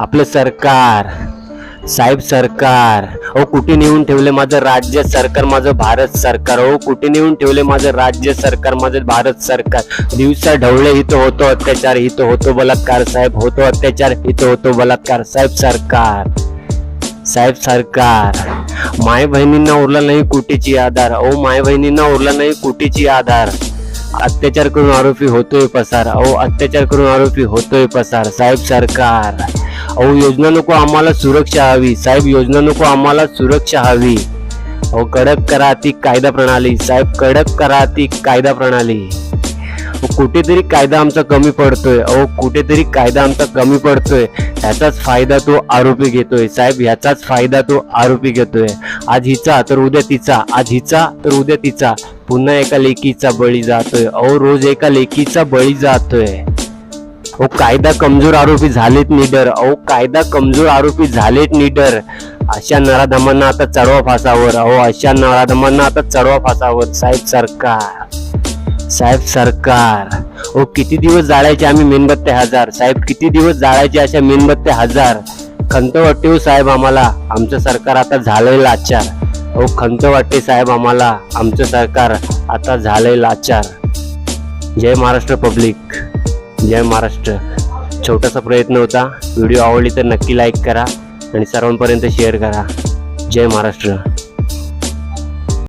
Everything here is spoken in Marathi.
आपलं सरकार साहेब सरकार ओ कुठे नेऊन ठेवले माझं राज्य सरकार माझं भारत सरकार? ओ कुठे नेऊन ठेवले माझं राज्य सरकार माझं भारत सरकार? दिवसा ढवळे इथं होतो अत्याचार इथं होतो बलात्कार साहेब होतो अत्याचार इथं होतो बलात्कार. साहेब सरकार साहेब सरकार माय बहिणींना उरला नाही कुटीची आधार? ओ माय बहिणींना उरला नाही कुटीची आधार? अत्याचार करून आरोपी होतोय पसार. अहो अत्याचार करून आरोपी होतोय पसार. साहेब सरकार अहो योजना नको आम्हाला सुरक्षा हवी. साहेब योजना नको आम्हाला सुरक्षा हवी. अहो कडक करा ती कायदा प्रणाली. साहेब कडक करा ती कायदा प्रणाली. कुठेतरी कायदा आमचा कमी पडतोय. अहो कुठेतरी कायदा आमचा कमी पडतोय. ह्याचाच फायदा तो आरोपी घेतोय. साहेब ह्याचाच फायदा तो आरोपी घेतोय. आज हिचा तर उद्या तिचा. आज हिचा तर उद्या तिचा. पुन्हा एका लेकीचा बळी जातोय. अहो रोज एका लेकीचा बळी जातोय. अहो कायदा कमजोर आरोपी झालेत निडर. अहो कायदा कमजोर आरोपी झालेत निडर. अशा नराधमांना आता चढवा फासावर. अहो अशा नराधमांना आता चढवा फासावर. साहेब सरकार. साहेब सरकार. ओ किती दिवस जाळायचे आम्ही मेणबत्त्या हजार? साहेब किती दिवस जाळायचे अशा मेणबत्त्या हजार? खंत वाटते हो साहेब आम्हाला. आमचं सरकार आता झालंय लाचार. ओ खंत वाटते साहेब आम्हाला. आमचं सरकार आता झालंय लाचार. जय महाराष्ट्र पब्लिक. जय महाराष्ट्र. छोटासा प्रयत्न होता. व्हिडिओ आवडली तर नक्की लाईक करा आणि सर्वांपर्यंत शेअर करा. जय महाराष्ट्र.